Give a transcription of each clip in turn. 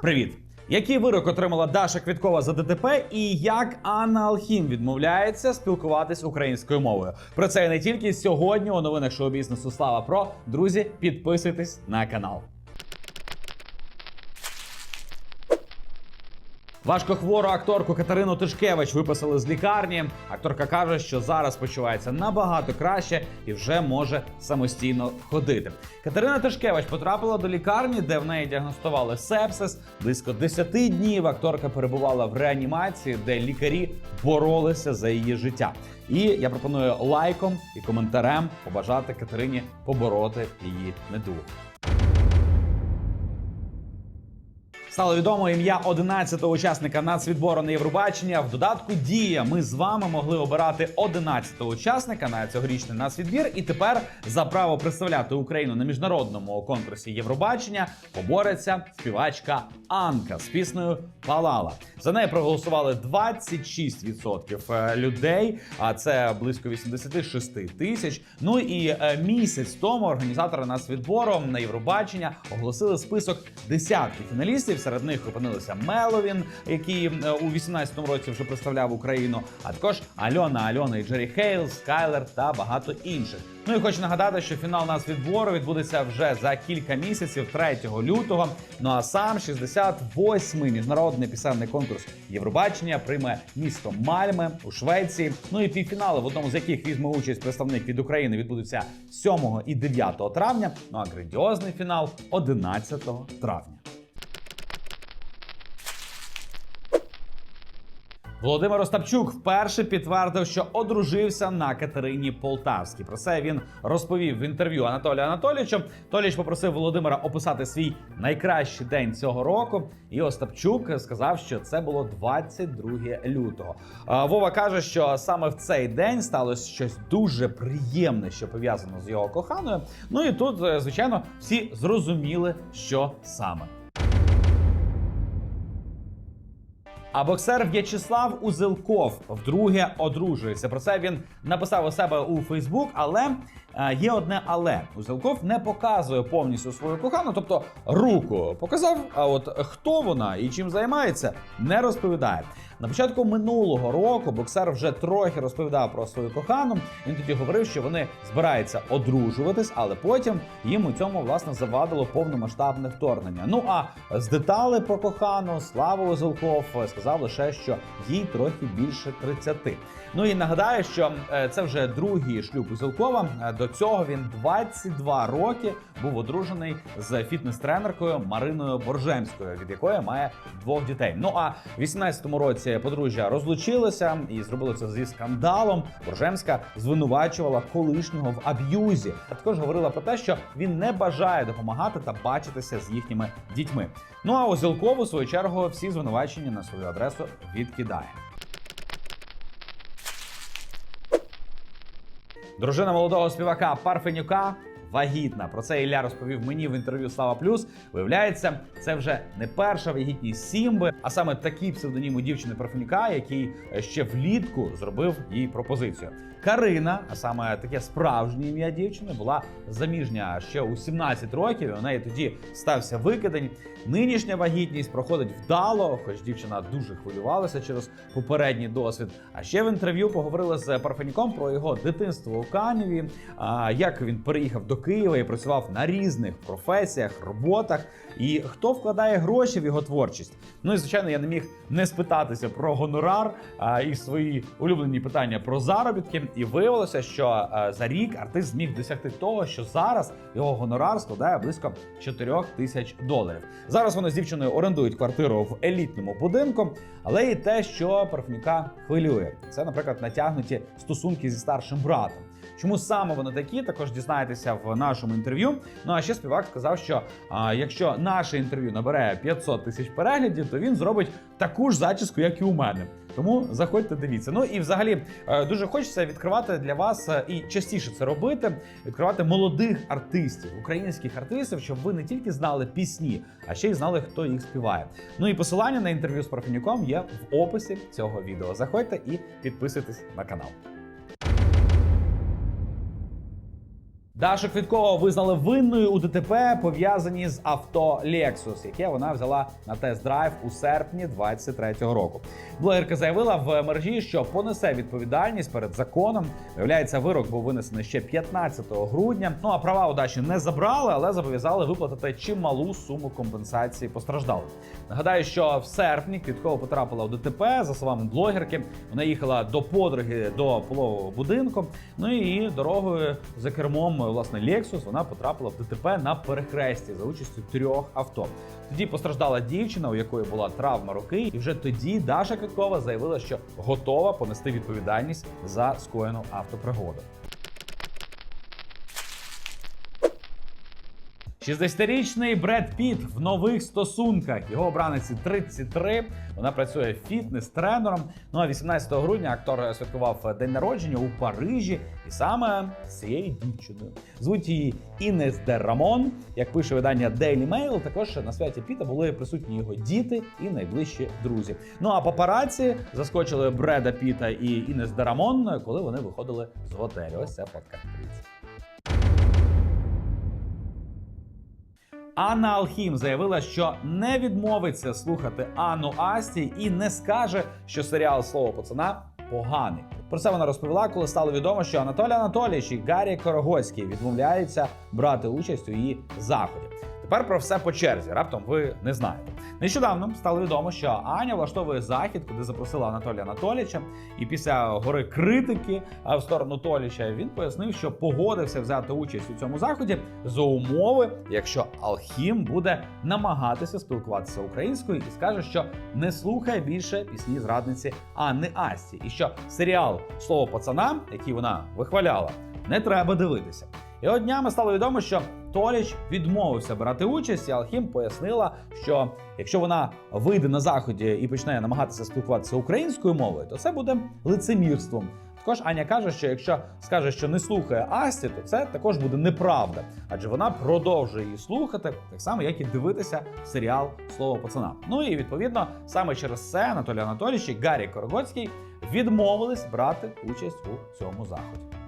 Привіт! Який вирок отримала Даша Квіткова за ДТП, і як Анна Алхім відмовляється спілкуватись українською мовою? Про це і не тільки сьогодні у новинах шоу бізнесу Слава Про. Друзі, підписуйтесь на канал. Важкохвору акторку Катерину Тишкевич виписали з лікарні. Акторка каже, що зараз почувається набагато краще і вже може самостійно ходити. Катерина Тишкевич потрапила до лікарні, де в неї діагностували сепсис. Близько 10 днів акторка перебувала в реанімації, де лікарі боролися за її життя. І я пропоную лайком і коментарем побажати Катерині побороти її недугу. Стало відомо ім'я 11-го учасника нацвідбору на Євробачення. В додатку Дія ми з вами могли обирати 11-го учасника на цьогорічний нацвідбір. І тепер за право представляти Україну на міжнародному конкурсі Євробачення побореться співачка Анка з піснею Палала. За неї проголосували 26% людей, а це близько 86 тисяч. Ну і е, місяць тому організатори нацвідбору на Євробачення оголосили список десятки фіналістів. Серед них опинилися Меловін, який е, у 18-му році вже представляв Україну, а також Альона Альона і Джері Хейл, Скайлер та багато інших. Ну і хочу нагадати, що фінал нацвідбору відбудеться вже за кілька місяців, 3 лютого. Ну а сам 68-й міжнародний пісенний конкурс Євробачення прийме місто Мальме у Швеції. Ну і півфінали, в одному з яких візьме участь представник від України, відбудуться 7 і 9 травня. Ну а грандіозний фінал 11 травня. Володимир Остапчук вперше підтвердив, що одружився на Катерині Полтавській. Про це він розповів в інтерв'ю Анатолію Анатолійовичу. Толіч попросив Володимира описати свій найкращий день цього року. І Остапчук сказав, що це було 22 лютого. Вова каже, що саме в цей день сталося щось дуже приємне, що пов'язано з його коханою. Ну і тут, е, звичайно, всі зрозуміли, що саме. А боксер В'ячеслав Узелков вдруге одружується. Про це він написав у себе у Фейсбук, але е, є одне але Узелков не показує повністю свою кохану, тобто руку показав. А от хто вона і чим займається, не розповідає. На початку минулого року боксер вже трохи розповідав про свою кохану. Він тоді говорив, що вони збираються одружуватись, але потім їм у цьому власне завадило повномасштабне вторгнення. Ну а з деталей про кохану Слава Озелков сказав лише, що їй трохи більше 30. Ну і нагадаю, що е, це вже другий шлюб Узелкова. Е, До цього він 22 роки був одружений з фітнес-тренеркою Мариною Боржемською, від якої має двох дітей. Ну а в 18-му році подружжя розлучилося і зробило це зі скандалом. Боржемська звинувачувала колишнього в аб'юзі, а також говорила про те, що він не бажає допомагати та бачитися з їхніми дітьми. Ну а Озілков, у свою чергу, всі звинувачення на свою адресу відкидає. Дружина молодого співака Парфенюка вагітна. Про це Ілля розповів мені в інтерв'ю Слава Плюс. Виявляється, це вже не перша вагітність Сімби, а саме такий псевдонім у дівчини Парфенюка, який ще влітку зробив їй пропозицію. Карина, а саме таке справжнє ім'я дівчини, була заміжня ще у 17 років. У неї тоді стався викидень. Нинішня вагітність проходить вдало, хоч дівчина дуже хвилювалася через попередній досвід. А ще в інтерв'ю поговорили з Парфенюком про його дитинство у Каніві, як він переїхав до Києва і працював на різних професіях, роботах, і хто вкладає гроші в його творчість. Ну і звичайно, я не міг не спитатися про гонорар а, і свої улюблені питання про заробітки. І виявилося, що а, за рік артист зміг досягти того, що зараз його гонорар складає близько 4 тисяч доларів. Зараз вони з дівчиною орендують квартиру в елітному будинку, але і те, що Парфенюка хвилює, це, наприклад, натягнуті стосунки зі старшим братом. Чому саме вони такі, також дізнаєтеся в нашому інтерв'ю. Ну а ще співак сказав, що а, якщо наше інтерв'ю набере 500 тисяч переглядів, то він зробить таку ж зачіску, як і у мене. Тому заходьте, дивіться. Ну і взагалі е, дуже хочеться відкривати для вас е, і частіше це робити. Відкривати молодих артистів, українських артистів, щоб ви не тільки знали пісні, а ще й знали, хто їх співає. Ну і посилання на інтерв'ю з Парфенюком є в описі цього відео. Заходьте і підписуйтесь на канал. Дашу Квіткова визнали винною у ДТП, пов'язані з авто Lexus, яке вона взяла на тест-драйв у серпні 23-го року. Блогерка заявила в мережі, що понесе відповідальність перед законом. Виявляється, вирок був винесений ще 15 грудня. Ну а права у Даші не забрали, але зобов'язали виплатити чималу суму компенсації постраждалим. Нагадаю, що в серпні Квіткова потрапила у ДТП. За словами блогерки, вона їхала до подруги до полового будинку. Ну і дорогою за кермом власне Lexus вона потрапила в ДТП на перехресті за участю трьох авто. Тоді постраждала дівчина, у якої була травма руки, і вже тоді Даша Какова заявила, що готова понести відповідальність за скоєну автопригоду. 60-річний Бред Піт в нових стосунках. Його обраниці 33. Вона працює фітнес-тренером. Ну а 18 грудня актор святкував день народження у Парижі, і саме з цією дівчиною. Звуть її Інес де Рамон. Як пише видання Daily Mail, також на святі Піта були присутні його діти і найближчі друзі. Ну а папараці заскочили Бреда Піта і Інес де Рамон, коли вони виходили з готелю. Ось це фотка. Дивіться. Анна Алхім заявила, що не відмовиться слухати Анну Асті і не скаже, що серіал Слово пацана поганий. Про це вона розповіла, коли стало відомо, що Анатолій Анатолійович і Гаррі Корогоцький відмовляються брати участь у її заході. Тепер про все по черзі. Раптом ви не знаєте. Нещодавно стало відомо, що Аня влаштовує захід, куди запросила Анатолія Анатолійовича. І після гори критики в сторону Толіча він пояснив, що погодився взяти участь у цьому заході за умови, якщо Алхім буде намагатися спілкуватися українською і скаже, що не слухає більше пісні зрадниці Анни Асті, і що серіал Слово пацана, який вона вихваляла, не треба дивитися. І от днями стало відомо, що Толіч відмовився брати участь, і Алхім пояснила, що якщо вона вийде на заході і почне намагатися спілкуватися українською мовою, то це буде лицемірством. Також Аня каже, що якщо скаже, що не слухає Асті, то це також буде неправда, адже вона продовжує її слухати, так само як і дивитися серіал Слово пацана. Ну і відповідно саме через це Анатолій Анатолійович і Гаррі Корогоцький відмовились брати участь у цьому заході.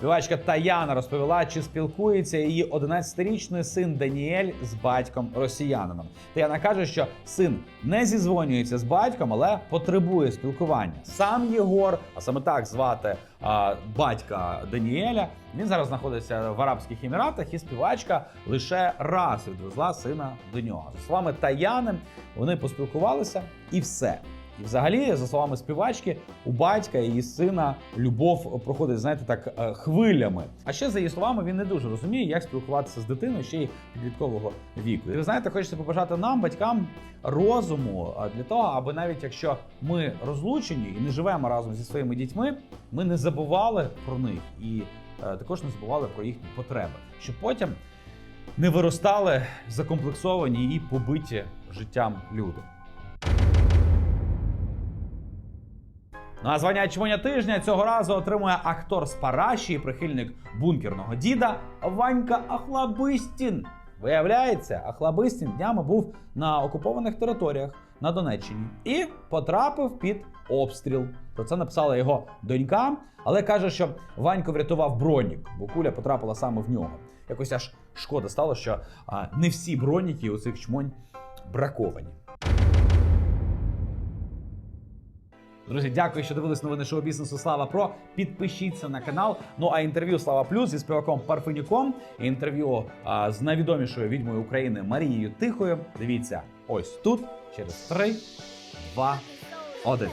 Співачка Таяна розповіла, чи спілкується її 11-річний син Даніель з батьком росіянином. Таяна каже, що син не зізвонюється з батьком, але потребує спілкування. Сам Єгор, а саме так звати а, батька Даніеля. Він зараз знаходиться в Арабських Еміратах, і співачка лише раз відвезла сина до нього. За словами Таяни, вони поспілкувалися і все. І взагалі, за словами співачки, у батька і її сина любов проходить, знаєте, так е, хвилями. А ще за її словами, він не дуже розуміє, як спілкуватися з дитиною ще й підліткового віку. І ви знаєте, хочеться побажати нам, батькам, розуму для того, аби навіть якщо ми розлучені і не живемо разом зі своїми дітьми, ми не забували про них і е, також не забували про їхні потреби, щоб потім не виростали закомплексовані і побиті життям люди. Ну звання чмоня тижня цього разу отримує актор з Параші і прихильник бункерного діда Ванька Ахлабистін. Виявляється, Ахлабистін днями був на окупованих територіях на Донеччині і потрапив під обстріл. Про це написала його донька, але каже, що Ванько врятував бронік, бо куля потрапила саме в нього. Якось аж шкода стало, що а, не всі броніки у цих чмонь браковані. Друзі, дякую, що дивились новини шоу бізнесу Слава Про. Підпишіться на канал. Ну а інтерв'ю Слава Плюс зі співаком Парфенюком. Інтерв'ю а, з найвідомішою відьмою України Марією Тихою. Дивіться ось тут через 3, 2, 1.